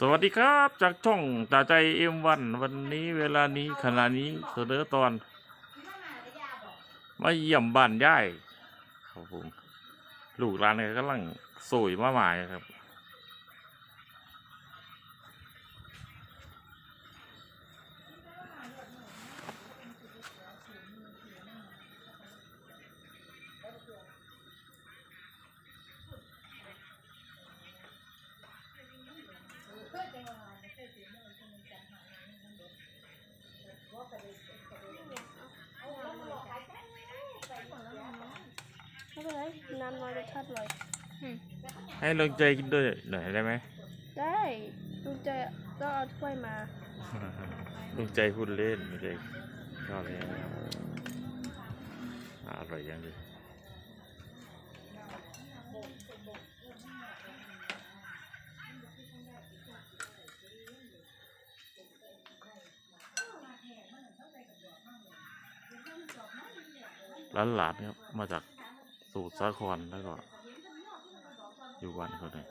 สวัสดีครับจากช่องตาใจเอ็มวันวันนี้เวลานี้ขณะนี้เสนอตอนมาเยี่ยมบ้านย่ายครับผมลูกร้านก็กำลังสวยมาหมายครับ นไรน้ำน้อยรสชาติอร่อยให้ลงใจกินด้วยหน่อยได้ไหมได้ลุงจะต้องเอาถ้วยมาลงใจพูดเล่นไม่ได้ชอบเลยอร่อยยังเลยร้านหลานครับมาจาก สูตรสาครแล้วก็อยู่บ้านเขาเลย